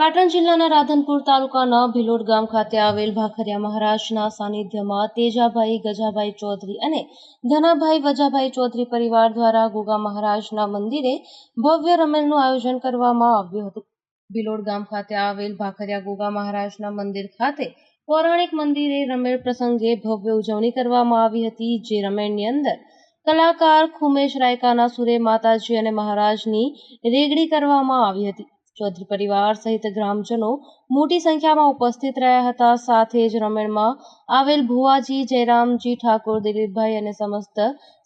પાટણ જિલ્લાના રાધનપુર તાલુકાના ભિલોડ ગામ ખાતે આવેલ ભાખરિયા મહારાજના સાનિધ્યમાં તેજાભાઈ, ગજાભાઈ ચૌધરી અને ધનાભાઈ વજાભાઈ ચૌધરી પરિવાર દ્વારા ગોગા મહારાજના મંદિરે ભવ્ય રમેલનું આયોજન કરવામાં આવ્યું હતું. ભિલોડ ગામ ખાતે આવેલ ભાખરિયા ગોગા મહારાજના મંદિર ખાતે પૌરાણિક મંદિરે રમેળ પ્રસંગે ભવ્ય ઉજવણી કરવામાં આવી હતી, જે રમેળની અંદર કલાકાર ખુમેશ રાયકાના સુરે માતાજી અને મહારાજની રેગડી કરવામાં આવી હતી. ચૌધરી પરિવાર સહિત ગ્રામજનો મોટી સંખ્યામાં ઉપસ્થિત રહ્યા હતા. સાથે જ રમેણમાં આવેલ ભુવાજી, જયરામજી ઠાકોર, દિલીપભાઈ અને સમસ્ત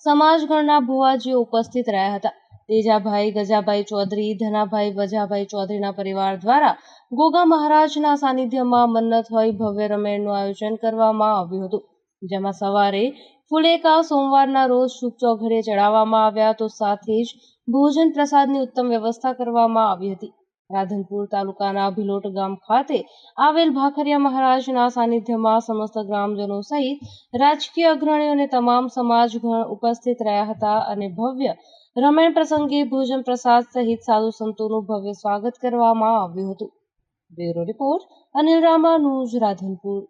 સમાજગણના ભુવાજીઓ ઉપસ્થિત રહ્યા હતા. તેજાભાઈ, ગજાભાઈ ચૌધરી, ધનાભાઈ, વજાભાઈ ચૌધરીના પરિવાર દ્વારા ગોગા મહારાજના સાનિધ્યમાં મન્નત હોય ભવ્ય રમેણનું આયોજન કરવામાં આવ્યું હતું. જેમાં સવારે ફુલેકા સોમવારના રોજ શુભ ચોઘડે ચડાવવામાં આવ્યા તો સાથે જ ભોજન પ્રસાદની ઉત્તમ વ્યવસ્થા કરવામાં આવી હતી. રાધનપુર તાલુકાના ભિલોટ ગામ ખાતે આવેલ ભાખરિયા મહારાજના સાનિધ્યમાં સમસ્ત ગ્રામજનો સહિત રાજકીય અગ્રણીઓ અને તમામ સમાજગણ ઉપસ્થિત રહ્યા હતા અને ભવ્ય રમણ પ્રસંગે ભોજન પ્રસાદ સહિત સાધુ સંતોનું ભવ્ય સ્વાગત કરવામાં આવ્યું હતું. Bureau report Anil Ramanuj Radhanpur.